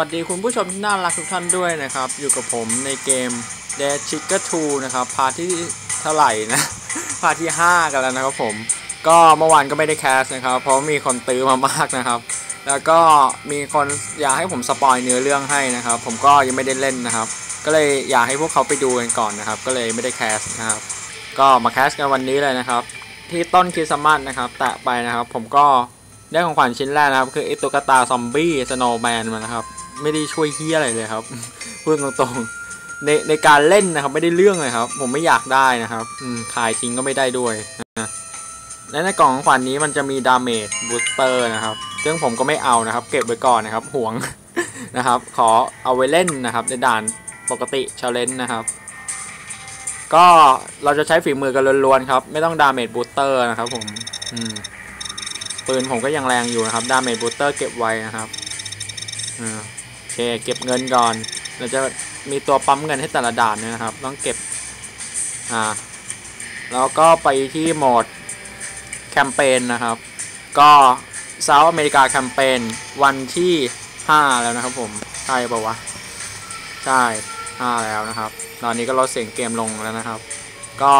สวัสดีคุณผู้ชมที่น่ารักทุกท่านด้วยนะครับ อยู่กับผมในเกม d e a d Chicker 2 นะครับ พาที่เท่าไหร่นะ พาทที่ 5 กันแล้วนะครับผม ก็เมื่อวานก็ไม่ได้แคสนะครับ เพราะมีคนตื้อมามากนะครับ แล้วก็มีคนอยากให้ผมสปอยเนื้อเรื่องให้นะครับ ผมก็ยังไม่ได้เล่นนะครับ ก็เลยอยากให้พวกเขาไปดูกันก่อนนะครับ ก็เลยไม่ได้แคสนะครับ ก็มาแคสกันวันนี้เลยนะครับ ที่ต้นคริสต์มาสนะครับ แตะไปนะครับ ผมก็ได้ของขวัญชิ้นแรกนะครับ คือไอตุ๊กตาซอมบี้สโนว์แมนมานะครับ ไม่ได้ช่วยเฮียอะไรเลยครับพูดตรงๆในในการเล่นนะครับ ไม่ได้เรื่องเลยครับ ผมไม่อยากได้นะครับ อืมขายทิ้งก็ไม่ได้ด้วยนะและในกล่องของขวัญนี้มันจะมีดาเมจบูสเตอร์นะครับ ซึ่งผมก็ไม่เอานะครับ เก็บไว้ก่อนนะครับห่วงนะครับ ขอเอาไว้เล่นนะครับ ในด่านปกติชาเลนจ์นะครับ ก็เราจะใช้ฝีมือกันล้วนๆครับ ไม่ต้องดาเมจบูสเตอร์นะครับ ผมอืมปืนผมก็ยังแรงอยู่นะครับ ดาเมจบูสเตอร์เก็บไว้นะครับอ่า เคเก็บเงินก่อน เราจะมีตัวปั๊มเงินให้แต่ละด่านเนี่ยนะครับ ต้องเก็บ อ่า แล้วก็ไปที่โหมดแคมเปญนะครับ ก็เซาท์อเมริกาแคมเปญวันที่ 5 แล้วนะครับผมใช่ปะวะ ใช่ 5 แล้วนะครับ ตอนนี้ก็ลดเสียงเกมลงแล้วนะครับ ก็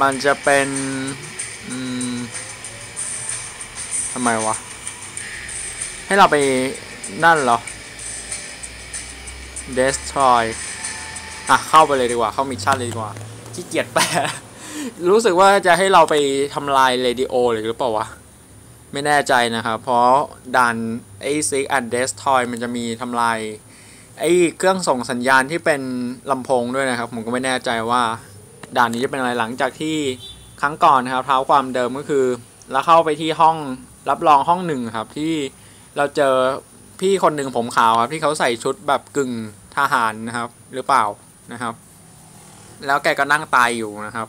มันจะเป็นอืมทำไมวะ ให้เราไปนั่นเหรอ destroy อะเข้าไปเลยดีกว่า เข้ามิชชั่นเลยดีกว่าขี้เกียจแปลรู้สึกว่าจะให้เราไปทำลายเรดิโอเลยหรือเปล่าวะ ไม่แน่ใจนะครับ เพราะด่านไอ้ Seek and Destroy มันจะมีทำลายไอ้เครื่องส่งสัญญาณที่เป็นลำโพงด้วยนะครับ ผมก็ไม่แน่ใจว่าด่านนี้จะเป็นอะไรหลังจากที่ครั้งก่อนนะครับ เท้าความเดิมก็คือเราเข้าไปที่ห้องรับรองห้องหนึ่งครับที่เราเจอ พี่คนหนึ่งผมขาวครับ ที่เขาใส่ชุดแบบกึ่งทหารนะครับ หรือเปล่านะครับ แล้วแกก็นั่งตายอยู่นะครับ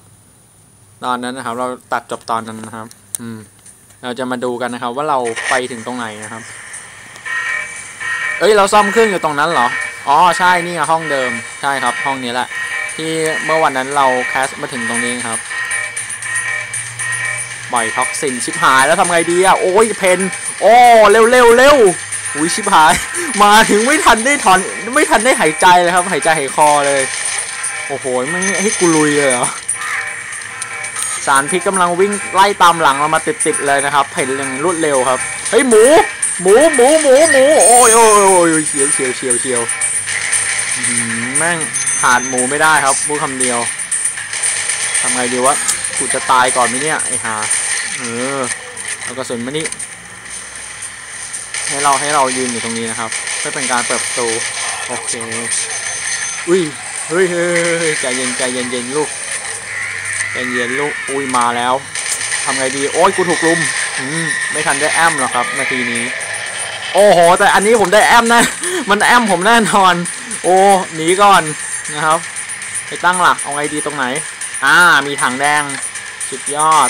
ตอนนั้นนะครับ เราตัดจบตอนนั้นนะครับ อืม เราจะมาดูกันนะครับ ว่าเราไปถึงตรงไหนนะครับ เอ้ย เราซ่อมเครื่องอยู่ตรงนั้นเหรอ อ๋อใช่นี่ห้องเดิมใช่ครับ ห้องนี้แหละ ที่เมื่อวันนั้นเราแคสมาถึงตรงนี้ครับปล่อยท็อกซินชิบหายแล้วทำไงดีอะโอ้ยเพนโอ้เร็วเร็วเร็ว อุ้ยชิบหาย มาถึงไม่ทันได้ถอนไม่ทันได้หายใจเลยครับ หายใจหายคอเลย โอ้โหไม่ให้กูลุยเลยเหรอสารพิษกำลังวิ่งไล่ตามหลังเรามาติดๆเลยนะครับเห็นอย่างรวดเร็วครับเฮ้ยหมู หมูหมูหมูหมูโอ้ยโอ้ยโอ้ยเฉียวเฉียวเฉียวเฉียวแม่งขาดหมูไม่ได้ครับพูดคำเดียวทำไงดีวะกูจะตายก่อนไหมเนี่ยไอ้ห่าเออเอากระสุนมานี่ ให้เราให้เรายืนอยู่ตรงนี้นะครับ เพื่อเป็นการเปิดประตูโอเคอุ้ยเฮ้ยเฮ้ยใจเย็นใจเย็นเย็นลูกใจเย็นลูกอุ้ยมาแล้วทำไงดีโอ้ยกูถูกลุมอืมไม่ทันได้แอมหรอกครับนาทีนี้ โอ้โห แต่อันนี้ผมได้แอมนะ มันแอมผมแน่นอน โอ้หนีก่อนนะครับ ไปตั้งหลักเอาไงดีตรงไหน อ่ามีถังแดงสุดยอด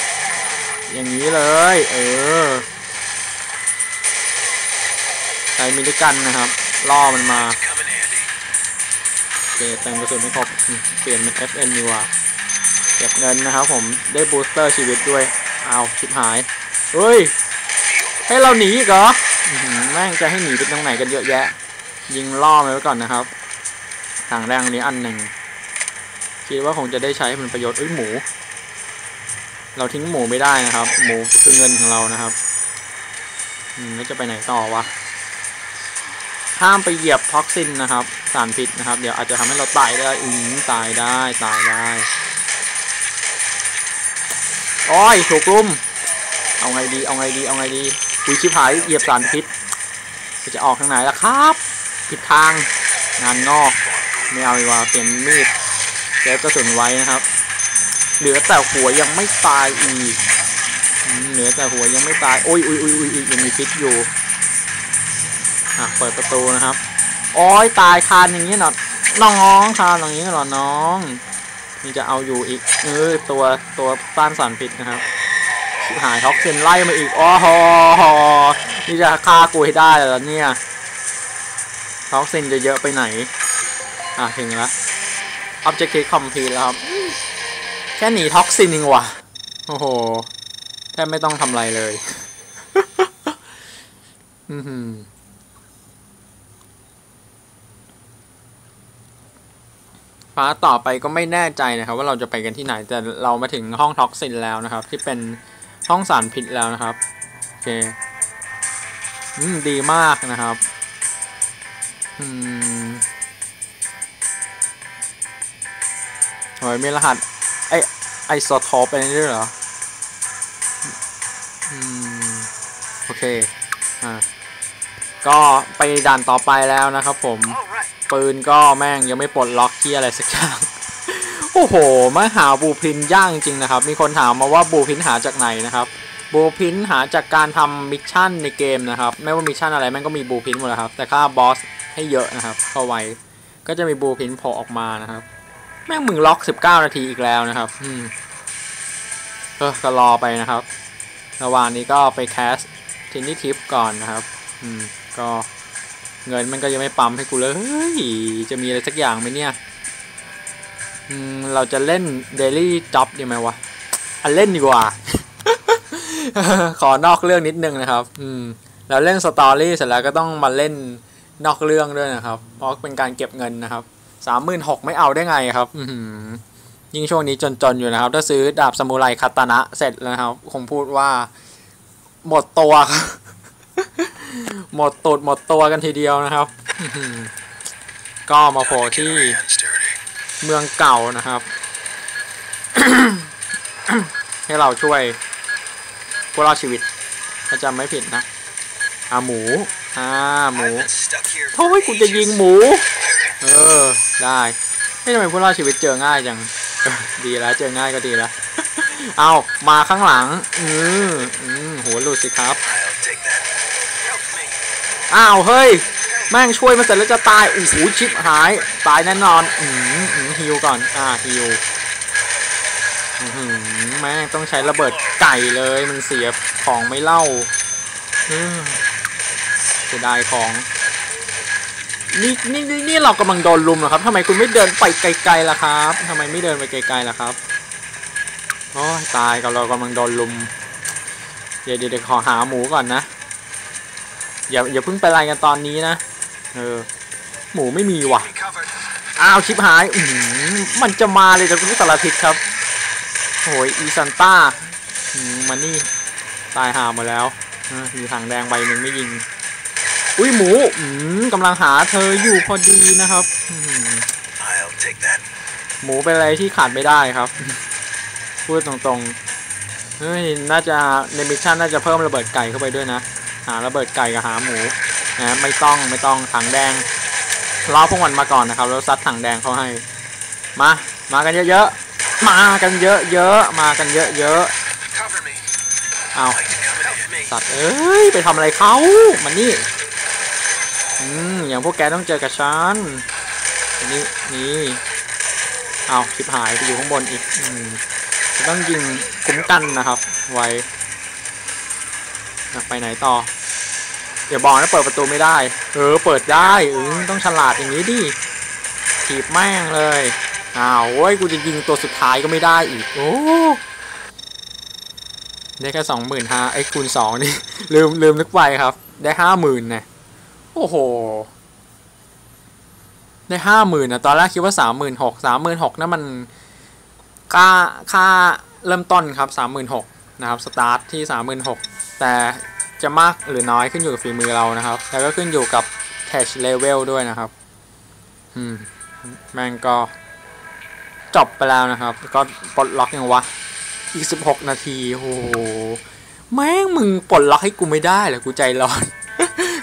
อย่างนี้เลย เออ ใช้มิลิกันนะครับ ล่อมันมาโอเคเติมกระสุนให้ครบเปลี่ยนเป็น FN ดีกว่าเก็บเงินนะครับผมได้บูสเตอร์ชีวิตด้วยเอาชิบหายเฮ้ย ให้เราหนีอีกเหรอแม่งจะให้หนีไปตรงไหนกันเยอะแยะ ยิงล่อมันไว้ก่อนนะครับถังแรงนี้อันหนึ่งคิดว่าคงจะได้ใช้ให้มันประโยชน์เอ้ยหมู เราทิ้งหมูไม่ได้นะครับ หมูคือเงินของเรานะครับ อืมแล้วจะไปไหนต่อวะ ห้ามไปเหยียบท็อกซินนะครับ สารพิษนะครับ เดี๋ยวอาจจะทำให้เราตายได้อืมตายได้ตายได้โอ้ยถูกลุ่ม เอาไงดี เอาไงดี เอาไงดีคุยชิบหายเหยียบสารพิษ จะออกทางไหนล่ะครับผิดทาง งานงอก ไม่เอาดีกว่าเปลี่ยนมีดเซฟกระสุนไว้นะครับ เหลือแต่หัวยังไม่ตายอีก เหลือแต่หัวยังไม่ตาย โอ้ยอุ้ยอุ้ยอุ้ยอุ้ยยังมีพิษอยู่ อะเปิดประตูนะครับโอ้ยตายคานอย่างนี้หรอน้องคานอย่างนี้หรอน้องนี่จะเอาอยู่อีกเออตัวตัวต้านสารพิษนะครับหายท็อกซินไล่มาอีกอ๋อฮอนี่จะฆ่ากูให้ได้แล้วเนี่ยท็อกซินจะเยอะไปไหน อะถึงแล้ว Objective Complete แล้วครับแค่หนีท็อกซินเองว่ะโอ้โหแทบไม่ต้องทำอะไรเลย อือหือ พาร์ทต่อไปก็ไม่แน่ใจนะครับว่าเราจะไปกันที่ไหนแต่เรามาถึงห้องท็อกซินแล้วนะครับ ที่เป็นห้องสารพิษแล้วนะครับโอเคอืมดีมากนะครับอืมโอ้ยมีรหัสไอไอโซโทปอะไรนี่ด้วยเหรออืมโอเคอ่าก็ไปด่านต่อไปแล้วนะครับผม Alright. ปืนก็แม่งยังไม่ปลดล็อกที่อะไรสักอย่าง โอ้โห มาหาบูพินย่ากจริงนะครับ มีคนถามมาว่าบูพินหาจากไหนนะครับบูพินหาจากการทำมิชชั่นในเกมนะครับ ไม่ว่ามิชชั่นอะไรแม่งก็มีบูพินหมดแล้วครับ แต่ค่าบอสให้เยอะนะครับ เข้าไว้ ก็จะมีบูพินโผล่ออกมานะครับ แม่งมึงล็อก 19 นาทีอีกแล้วนะครับ อืมเออก็รอไปนะครับระหว่างนี้ก็ไปแคสทินนี่ทิปก่อนนะครับ อืม ก็ เงินมันก็ยังไม่ปั๊มให้กูเลย จะมีอะไรสักอย่างไหมเนี่ยเราจะเล่น Daily Job ดีไหมวะอันเล่นดีกว่า ขอนอกเรื่องนิดนึงนะครับ อืมเราเล่นสตอรี่เสร็จแล้วก็ต้องมาเล่นนอกเรื่องด้วยนะครับ เพราะเป็นการเก็บเงินนะครับสามหมื่นหกไม่เอาได้ไงครับ อืยิ่งช่วงนี้จนๆอยู่นะครับ ถ้าซื้อดาบสมุไรคาตานะเสร็จแล้วนะครับ คงพูดว่า หมดตัวครับ หมดตูดหมดตัวกันทีเดียวนะครับ ก็มาโผล่ที่เมืองเก่านะครับ ให้เราช่วยพวกเราชีวิตถ้าจำไม่ผิดนะอ่าหมูอ่าหมู I've been stuck here โอ้ for ยกูจะยิงหมู เออ ได้ไม่ทำไมผู้รอดชีวิตเจอง่ายจังดีแล้วเจอง่ายก็ดีแล้วเอามาข้างหลัง อืมอืมหัวหลุดสิครับ อ้าวเฮ้ย แม่งช่วยมาเสร็จแล้วจะตายโอ้โหชิปหาย ตายแน่นอน อืมอืมฮิวก่อน อ่าฮิวอื้อหือแม่งต้องใช้ระเบิดไก่เลยมันเสียของไม่เล่าเสียดายของ นี่นี่นี่เรากำลังโดนลุมเหรอครับทำไมคุณไม่เดินไปไกลๆล่ะครับทำไมไม่เดินไปไกลๆล่ะครับโอ้ตายกับเรากำลังโดนลุม เดี๋ยวเดี๋ยวขอหาหมูก่อนนะ อย่าอย่าเพิ่งไปไล่กันตอนนี้นะ เออ หมูไม่มีว่ะ Be covered. อ้าวชิบหาย อือหือมันจะมาเลยแต่คุณสารทิศครับโอ้ยอีซันต้าอืมมันนี่ตายหาหมดแล้วเออมีถังแดงใบหนึ่งไม่ยิง อุ้ยหมูอืมกำลังหาเธออยู่พอดีนะครับอื้อหือ I'll take that. หมูเป็นอะไรที่ขาดไม่ได้ครับ พูดตรงๆ เฮ้ย น่าจะในมิชชั่นน่าจะเพิ่มระเบิดไก่เข้าไปด้วยนะ หาระเบิดไก่กับหาหมูนะไม่ต้องไม่ต้องถังแดงรอพวกมันมาก่อนนะครับแล้วซัดถังแดงเขาให้มามากันเยอะๆมากันเยอะๆมากันเยอะๆเอาสัตว์เอ้ยไปทำอะไรเขามันนี่อืมอย่างพวกแกต้องเจอกับฉันนี่นี่เอาชิบหายไปอยู่ข้างบนอีกอืมจะต้องยิงคุ้มกันนะครับ ไว้ไปไหนต่อ เดี๋ยวบอกนะเปิดประตูไม่ได้ เออเปิดได้เออต้องฉลาดอย่างนี้ดิถีบแม่งเลยอ้าวโว้ยกูจะยิงตัวสุดท้ายก็ไม่ได้อีกโอ้ได้แค่สองหมื่นห้าไอ้คูณสองนี่ ลืมลืมนึกไปครับ ได้ห้าหมื่นนะโอ้โห ได้ห้าหมื่นนะตอนแรกคิดว่าสามหมื่นหกสามหมื่นหกนั่นมันค่าค่าเริ่มต้นครับสามหมื่นหกนะครับ สตาร์ทที่สามหมื่นหกแต่ จะมากหรือน้อยขึ้นอยู่กับฝีมือเรานะครับ แล้วก็ขึ้นอยู่กับแทชเลเวลด้วยนะครับ อืมแม่งก็จบไปแล้วนะครับ ก็ปลดล็อกยังวะ อีก 16 นาที โอ้โห แม่งมึงปลดล็อกให้กูไม่ได้เหรอ กูใจร้อน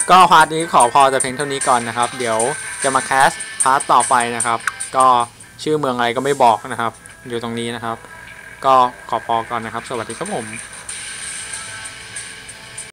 ก็พาร์ทนี้ขอพอแต่เพียงเท่านี้ก่อนนะครับ เดี๋ยวจะมาแคสพาร์ทต่อไปนะครับ ก็ชื่อเมืองอะไรก็ไม่บอกนะครับ อยู่ตรงนี้นะครับ ก็ขอพอก่อนนะครับ สวัสดีครับผม